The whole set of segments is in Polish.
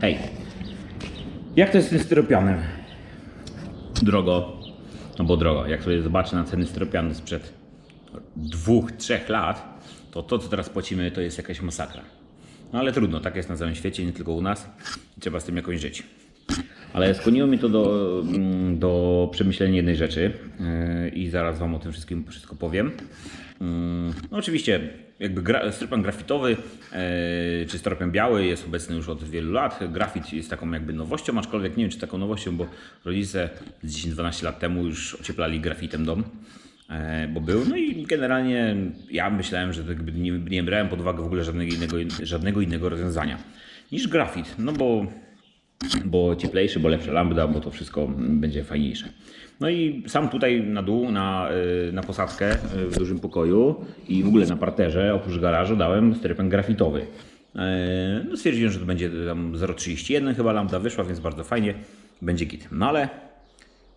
Hej, jak to jest z tym styropianem? Drogo, no bo drogo. Jak sobie zobaczę na ceny styropianu sprzed dwóch, trzech lat, to to, co teraz płacimy, to jest jakaś masakra. No ale trudno, tak jest na całym świecie, nie tylko u nas. Trzeba z tym jakoś żyć. Ale skłoniło mnie to do, mm, do przemyślenia jednej rzeczy yy, i zaraz Wam o tym wszystkim wszystko powiem. Yy, No oczywiście, jakby gra, styropian grafitowy yy, czy styropian biały jest obecny już od wielu lat. Grafit jest taką jakby nowością, aczkolwiek nie wiem czy taką nowością, bo rodzice z 10-12 lat temu już ocieplali grafitem dom. E, bo był. No i generalnie ja myślałem, że jakby nie, nie brałem pod uwagę w ogóle żadnego innego, żadnego innego rozwiązania niż grafit. No bo, bo cieplejszy, bo lepsza lambda, bo to wszystko będzie fajniejsze. No i sam tutaj na dół, na, y, na posadzkę y, w dużym pokoju i w ogóle na parterze, oprócz garażu dałem styropian grafitowy. E, No stwierdziłem, że to będzie tam 0,31 chyba lambda wyszła, więc bardzo fajnie, będzie git. No ale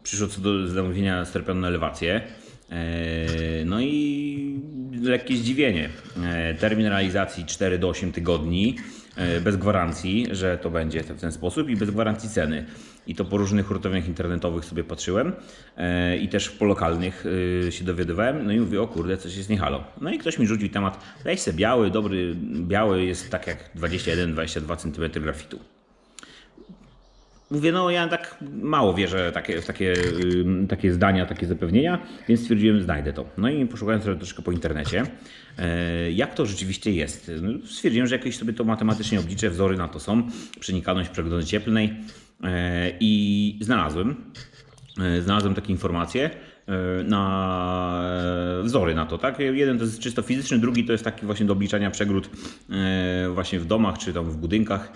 Przyszło co do zamówienia sterpianu na elewację. No i lekkie zdziwienie. Termin realizacji 4 do 8 tygodni, bez gwarancji, że to będzie w ten sposób i bez gwarancji ceny. I to po różnych hurtowniach internetowych sobie patrzyłem eee, i też po lokalnych eee, się dowiadywałem. No i mówię, o kurde, coś jest nie halo. No i ktoś mi rzucił temat, weź se biały, dobry, biały jest tak jak 21-22 cm grafitu. Mówię, no ja tak mało wierzę takie, w takie, takie zdania, takie zapewnienia, więc stwierdziłem, znajdę to. No i poszukałem sobie troszkę po internecie, e, jak to rzeczywiście jest. No, Stwierdziłem, że jakieś sobie to matematycznie obliczę, wzory na to są, przenikalność przegody cieplnej e, i znalazłem, e, znalazłem takie informacje na wzory na to, tak? Jeden to jest czysto fizyczny, drugi to jest taki właśnie do obliczania przegród właśnie w domach czy tam w budynkach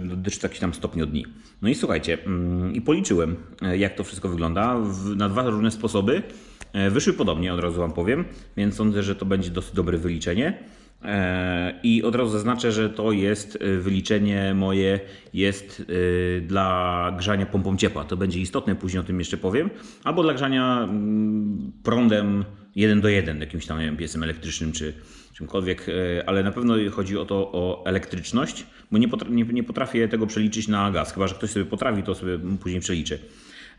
dotyczy jakichś tam stopni od dni. No i słuchajcie, mm, i policzyłem, e, jak to wszystko wygląda na dwa różne sposoby. E, Wyszły podobnie, od razu Wam powiem, więc sądzę, że to będzie dosyć dobre wyliczenie. E, I od razu zaznaczę, że to jest e, wyliczenie moje, jest e, dla grzania pompą ciepła. To będzie istotne, później o tym jeszcze powiem. Albo dla grzania mm, prądem 1 do 1, jakimś tam nie wiem, elektrycznym czy czymkolwiek, e, ale na pewno chodzi o to o elektryczność, bo nie, potra- nie, nie potrafię tego przeliczyć na gaz. Chyba, że ktoś sobie potrafi, to sobie później przeliczy.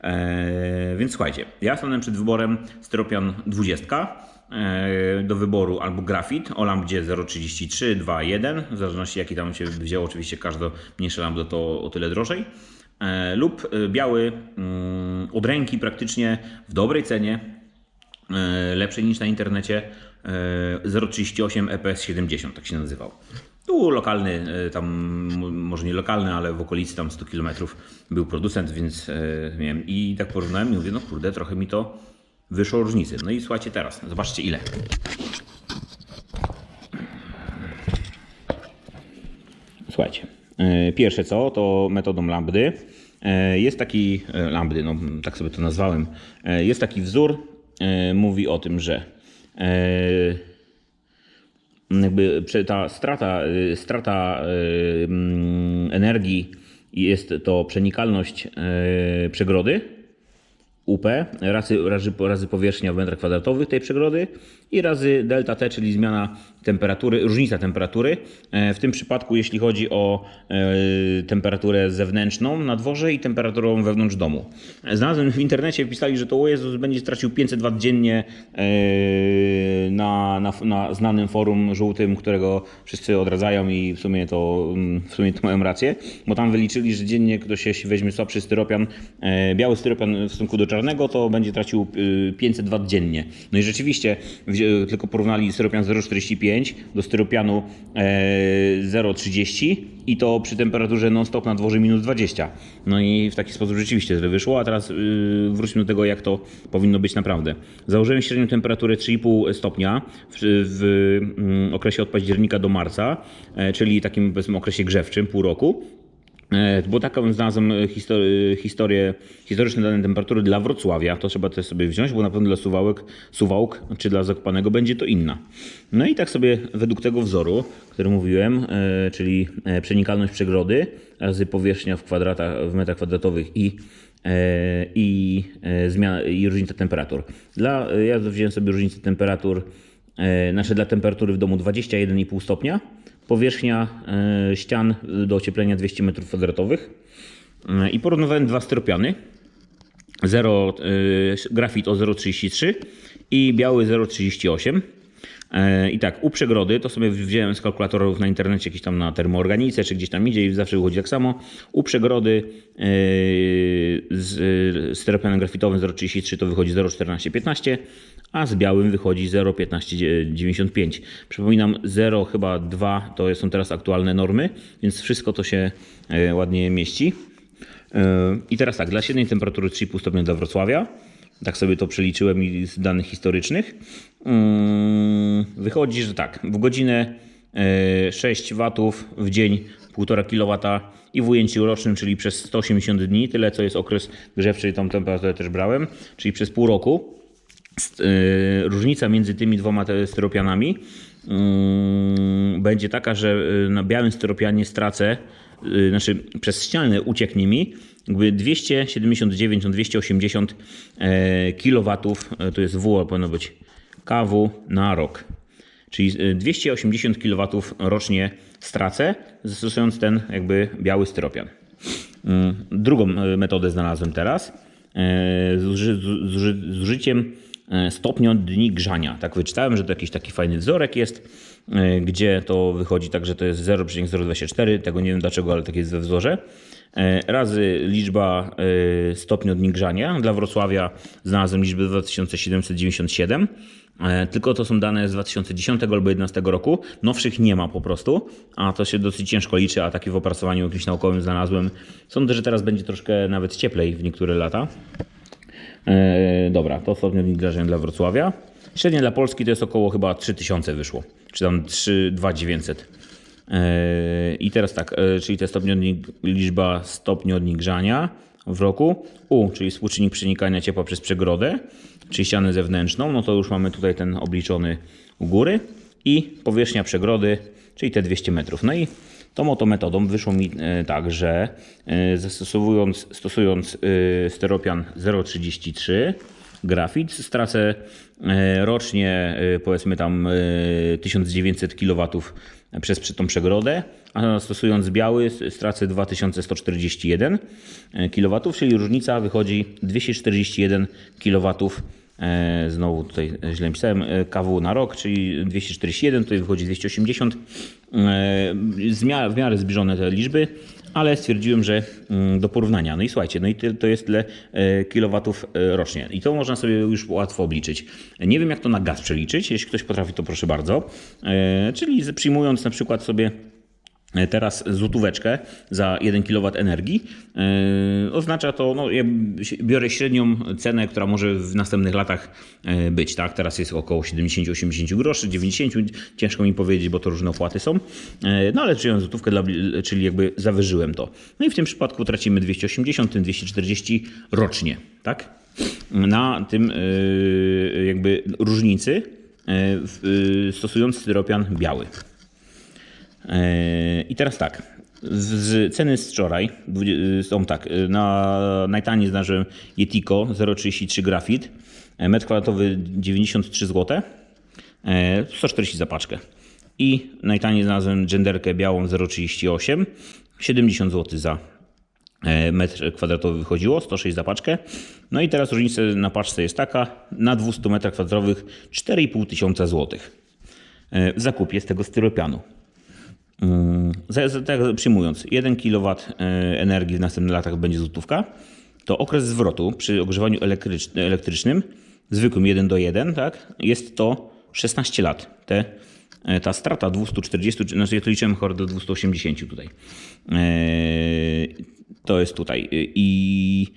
E, więc słuchajcie, ja stanąłem przed wyborem styropian 20 e, do wyboru albo grafit o lambdzie 0,33, 2, 1, w zależności jaki tam się wzięło, oczywiście każde mniejsze lambda to o tyle drożej, e, lub e, biały mm, od ręki praktycznie w dobrej cenie, lepszej niż na internecie, e, 038 EPS 70, tak się nazywał. Tu lokalny, e, tam może nie lokalny, ale w okolicy tam 100 km był producent, więc e, wiem. I tak porównałem i mówię, no kurde, trochę mi to wyszło różnicy. No i słuchajcie teraz, zobaczcie ile. Słuchajcie, e, pierwsze co, to metodą lambdy. E, Jest taki, e, lambdy, no tak sobie to nazwałem, E, jest taki wzór, e, mówi o tym, że e, jakby ta strata, y, strata energii jest to przenikalność przegrody UP razy, razy, razy powierzchnia w metrach kwadratowych tej przegrody i razy delta T, czyli zmiana temperatury, różnica temperatury. E, W tym przypadku, jeśli chodzi o e, temperaturę zewnętrzną na dworze i temperaturą wewnątrz domu. Znalazłem w internecie, pisali, że to o Jezus będzie stracił 500 W dziennie e, na, na, na znanym forum żółtym, którego wszyscy odradzają i w sumie to, mm, w sumie to mają rację, bo tam wyliczyli, że dziennie ktoś jeśli weźmie słabszy styropian, biały styropian w stosunku do to będzie tracił y, 500 W dziennie. No i rzeczywiście, tylko porównali styropian 0,45 do styropianu e, 0,30 i to przy temperaturze non-stop na dworze minus 20. No i w taki sposób rzeczywiście źle wyszło, a teraz y, wróćmy do tego, jak to powinno być naprawdę. Założyłem średnią temperaturę 3,5 stopnia w, w mm, okresie od października do marca, e, czyli takim okresie grzewczym, pół roku. E, Bo taką znalazłem histori- historię, historyczne dane temperatury dla Wrocławia. To trzeba też sobie wziąć, bo na pewno dla Suwałek, Suwałk czy dla Zakopanego będzie to inna. No i tak sobie według tego wzoru, który mówiłem, e, czyli e, przenikalność przegrody razy powierzchnia w kwadratach, w metrach kwadratowych i e, i, e, zmiana, i różnica temperatur. Dla, ja wziąłem sobie różnicę temperatur, e, znaczy dla temperatury w domu 21,5 stopnia, powierzchnia e, ścian do ocieplenia 200 m2 E, i porównywałem dwa styropiany. 0, y, grafit o 0,33 i biały 0,38. E, I tak, u przegrody, to sobie wziąłem z kalkulatorów na internecie, jakieś tam na termoorganice, czy gdzieś tam idzie i zawsze wychodzi tak samo. U przegrody yy, z y, styropianem grafitowym 0,33 to wychodzi 0,1415, a z białym wychodzi 0,1595. Przypominam, 0 chyba 2 to są teraz aktualne normy, więc wszystko to się e, ładnie mieści. E, I teraz tak, dla średniej temperatury 3,5 stopnia dla Wrocławia, tak sobie to przeliczyłem i z danych historycznych, mm, wychodzi, że tak, w godzinę e, 6 watów, w dzień 1,5 kW i w ujęciu rocznym, czyli przez 180 dni, tyle co jest okres grzewczy, tą temperaturę też brałem, czyli przez pół roku. E, Różnica między tymi dwoma styropianami mm, będzie taka, że y, na białym styropianie stracę, y, znaczy przez ścianę ucieknie mi jakby 279 na 280 kW, to jest W, powinno być KW na rok. Czyli y, 280 kW rocznie stracę, zastosując ten jakby biały styropian. Mm, Drugą y, metodę znalazłem teraz. e, Z, uży, e, stopnia dni grzania. Tak wyczytałem, że to jakiś taki fajny wzorek jest, e, gdzie to wychodzi tak, że to jest 0,024. Tego nie wiem dlaczego, ale tak jest we wzorze. E, Razy liczba stopni dni grzania. Dla Wrocławia znalazłem liczbę 2797. E, Tylko to są dane z 2010 albo 2011 roku. Nowszych nie ma po prostu, a to się dosyć ciężko liczy, a takie w opracowaniu jakimś naukowym znalazłem. Sądzę, że teraz będzie troszkę nawet cieplej w niektóre lata. E, dobra, to dni grzania dla Wrocławia. Średnie dla Polski to jest około chyba 3000 wyszło, czy tam 32900. E, I teraz tak, e, czyli te stopnie dni, liczba stopni od grzania w roku. U, czyli współczynnik przenikania ciepła przez przegrodę, czyli ścianę zewnętrzną, no to już mamy tutaj ten obliczony u góry. I powierzchnia przegrody, czyli te 200 metrów. No i tą oto metodą wyszło mi e, tak, że e, zastosowując, stosując e, steropian 0,33 grafit, stracę rocznie powiedzmy tam e, 1900 kW przez tą przegrodę, a stosując biały stracę 2141 kW, czyli różnica wychodzi 241 kW. E, Znowu tutaj źle pisałem, e, KW na rok, czyli 241, tutaj wychodzi 280. E, W miarę zbliżone te liczby, ale stwierdziłem, że mm, do porównania. No i słuchajcie, no i to jest tyle kilowatów rocznie. I to można sobie już łatwo obliczyć. Nie wiem, jak to na gaz przeliczyć. Jeśli ktoś potrafi, to proszę bardzo. Czyli przyjmując na przykład sobie Teraz złotóweczkę za 1 kW energii. Yy, oznacza to, no, ja biorę średnią cenę, która może w następnych latach e, być. Tak? Teraz jest około 70-80 groszy, 90, ciężko mi powiedzieć, bo to różne opłaty są. E, No ale przyjąłem złotówkę, dla, czyli jakby zawyżyłem to. No i w tym przypadku tracimy 280, tym 240 rocznie. Tak? Na tym e, jakby różnicy e, e, stosując styropian biały. I teraz tak. Z ceny z wczoraj są tak. Na najtaniej znalazłem Yetiko 0,33 grafit. e, Metr kwadratowy 93 zł. e, 140 za paczkę. I najtaniej znalazłem genderkę białą 0,38. 70 zł za e, metr kwadratowy wychodziło, 106 za paczkę. No i teraz różnica na paczce jest taka. Na 200 metrach kwadratowych 4,5 tysiąca złotych e, w zakupie z tego styropianu. Za- Tak przyjmując, 1 kW energii w następnych latach będzie złotówka, to okres zwrotu przy ogrzewaniu elektrycz- elektrycznym, zwykłym 1 do 1, tak, jest to 16 lat. Te, e, ta strata 240, czy- znaczy ja to liczyłem chyba do 280 tutaj. To jest tutaj. I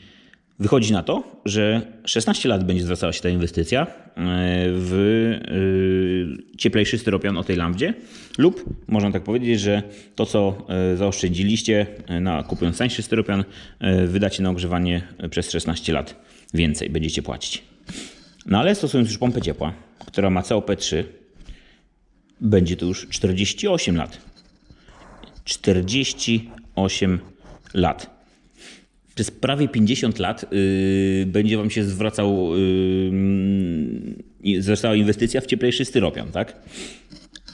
Wychodzi na to, że 16 lat będzie zwracała się ta inwestycja e, w e, cieplejszy styropian o tej lambdzie lub można tak powiedzieć, że to co e, zaoszczędziliście na kupując tańszy styropian wydacie na ogrzewanie przez 16 lat więcej będziecie płacić. No ale stosując już pompę ciepła, która ma COP3 będzie to już 48 lat. 48 lat przez prawie 50 lat yy, będzie Wam się zwracał, yy, zwracała inwestycja w cieplejszy styropian, tak?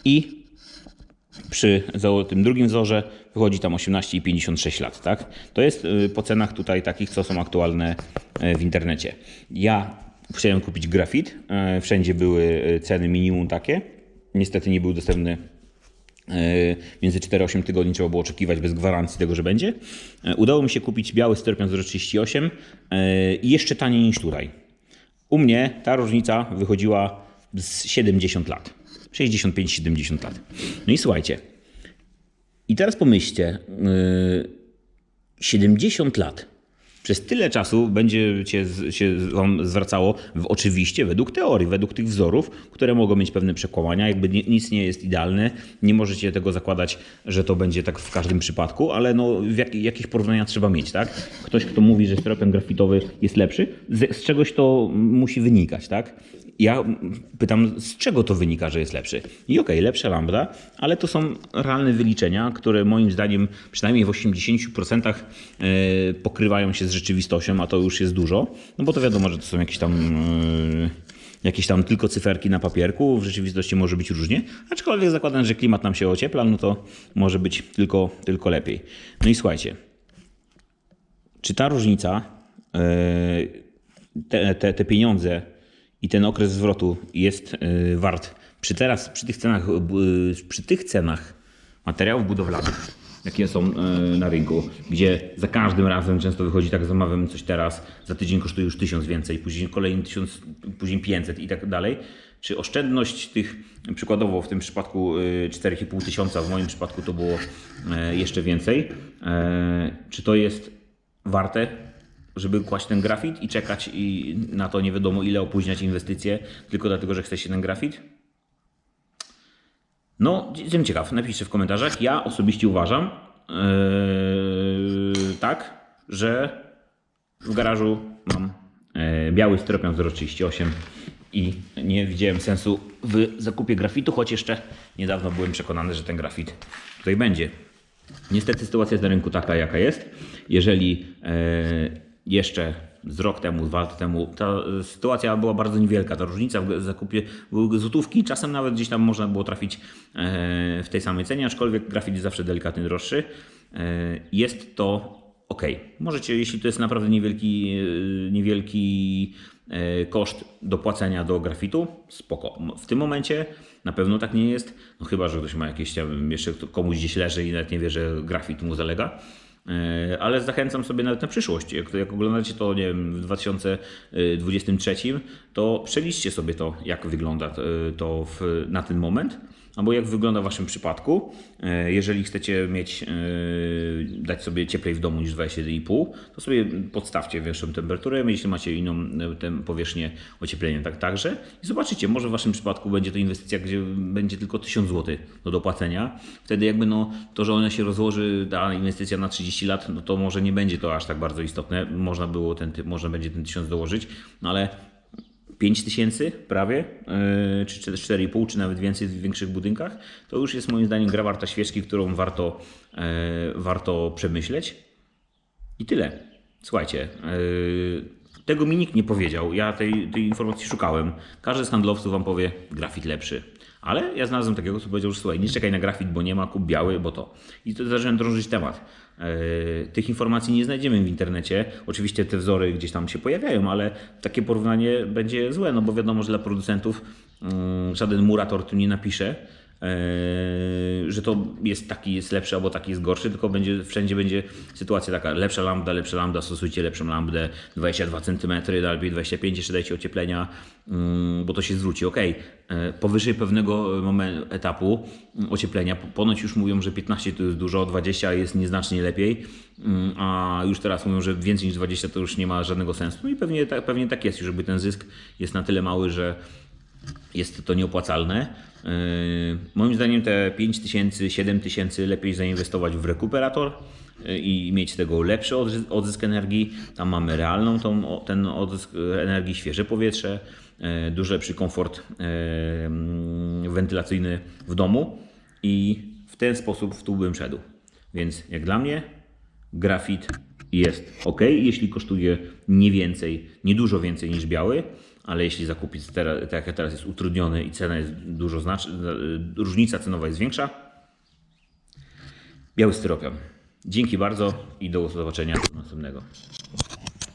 I przy tym drugim wzorze wychodzi tam 18,56 lat, tak? To jest y, po cenach tutaj takich, co są aktualne e, w internecie. Ja chciałem kupić grafit, e, wszędzie były e, ceny minimum takie. Niestety nie był dostępny między 4-8 tygodni trzeba było oczekiwać bez gwarancji tego, że będzie. E, Udało mi się kupić biały sterpion 038 e, i jeszcze taniej niż tutaj. U mnie ta różnica wychodziła z 70 lat. 65-70 lat. No i słuchajcie. I teraz pomyślcie, yy, 70 lat. Przez tyle czasu będzie cię, się wam zwracało, w, oczywiście według teorii, według tych wzorów, które mogą mieć pewne przekłamania, jakby ni- nic nie jest idealne, nie możecie tego zakładać, że to będzie tak w każdym przypadku, ale no, jak, jakieś porównania trzeba mieć, tak? Ktoś, kto mówi, że styropian grafitowy jest lepszy, z, z czegoś to musi wynikać, tak? Ja pytam, z czego to wynika, że jest lepszy? I okej, lepsza lambda, ale to są realne wyliczenia, które moim zdaniem przynajmniej w 80% e, pokrywają się z rzeczywistością, a to już jest dużo. No bo to wiadomo, że to są jakieś tam, e, jakieś tam tylko cyferki na papierku, w rzeczywistości może być różnie. Aczkolwiek zakładam, że klimat nam się ociepla, no to może być tylko, tylko lepiej. No i słuchajcie, czy ta różnica, e, te, te, te pieniądze i ten okres zwrotu jest e, wart przy teraz, przy tych cenach, przy tych cenach materiałów budowlanych, jakie są e, na rynku, gdzie za każdym razem często wychodzi tak, zamawiam coś teraz, za tydzień kosztuje już tysiąc więcej, później kolejny tysiąc, później 500 i tak dalej. Czy oszczędność tych, przykładowo w tym przypadku e, 4,5 tysiąca, w moim przypadku to było e, jeszcze więcej, e, czy to jest warte, żeby kłaść ten grafit i czekać i na to nie wiadomo ile opóźniać inwestycje, tylko dlatego, że chce się ten grafit? No, jestem ciekaw, napiszcie w komentarzach. Ja osobiście uważam yy, tak, że w garażu mam e, biały styropian 038 i nie widziałem sensu w zakupie grafitu, choć jeszcze niedawno byłem przekonany, że ten grafit tutaj będzie. Niestety sytuacja jest na rynku taka, jaka jest. Jeżeli e, jeszcze z rok temu, dwa lata temu ta e, sytuacja była bardzo niewielka, ta różnica w zakupie były złotówki, czasem nawet gdzieś tam można było trafić e, w tej samej cenie, aczkolwiek grafit jest zawsze delikatnie droższy. E, jest to ok. Możecie, jeśli to jest naprawdę niewielki, niewielki koszt dopłacenia do grafitu, spoko. W tym momencie na pewno tak nie jest, no chyba, że ktoś ma jakieś, jeszcze komuś gdzieś leży i nawet nie wie, że grafit mu zalega. E, Ale zachęcam sobie nawet na przyszłość. Jak, jak oglądacie to nie wiem, w 2023, to przeliczcie sobie to, jak wygląda e, to w, na ten moment, albo jak wygląda w Waszym przypadku. E, Jeżeli chcecie mieć, e, dać sobie cieplej w domu niż 21,5, to sobie podstawcie większą temperaturę, jeśli macie inną e, tę powierzchnię ocieplenia, tak także. I zobaczycie, może w Waszym przypadku będzie to inwestycja, gdzie będzie tylko 1000 zł do dopłacenia. Wtedy jakby no, to, że ona się rozłoży, ta inwestycja na 30 lat, no to może nie będzie to aż tak bardzo istotne. Można było ten, można będzie ten 1000 dołożyć, no ale 5 tysięcy prawie, yy, czy 4,5, czy nawet więcej w większych budynkach, to już jest moim zdaniem gra warta świeczki, którą warto, yy, warto przemyśleć. I tyle. Słuchajcie, yy, tego mi nikt nie powiedział. Ja tej, tej informacji szukałem. Każdy z handlowców wam powie grafit lepszy. Ale ja znalazłem takiego, co powiedział, że słuchaj, nie czekaj na grafit, bo nie ma, kup biały, bo to. I to zacząłem drążyć temat. Yy, Tych informacji nie znajdziemy w internecie. Oczywiście te wzory gdzieś tam się pojawiają, ale takie porównanie będzie złe, no bo wiadomo, że dla producentów yy, żaden murator tu nie napisze, że to jest taki jest lepszy albo taki jest gorszy, tylko będzie, wszędzie będzie sytuacja taka, lepsza lambda, lepsza lambda, stosujcie lepszą lambdę, 22 cm, lepiej 25, jeszcze dajcie ocieplenia, mm, bo to się zwróci. Ok, powyżej pewnego momentu, etapu mm, ocieplenia, po- ponoć już mówią, że 15 to jest dużo, 20 jest nieznacznie lepiej, mm, a już teraz mówią, że więcej niż 20 to już nie ma żadnego sensu. No i pewnie, tak- pewnie tak jest, już ten zysk jest na tyle mały, że jest to nieopłacalne. Yy, Moim zdaniem te 5 tysięcy, 7 tysięcy lepiej zainwestować w rekuperator yy, i mieć z tego lepszy odzy- odzysk energii. Tam mamy realną tą, ten odzysk yy, energii, świeże powietrze, dużo lepszy komfort mm, wentylacyjny w domu i w ten sposób w tu bym szedł. Więc jak dla mnie grafit jest ok, jeśli kosztuje nie więcej, nie dużo więcej niż biały, ale jeśli zakupić teraz, tak jak teraz jest utrudniony i cena jest dużo znaczna, różnica cenowa jest większa, biały styropian. Dzięki bardzo i do zobaczenia następnego.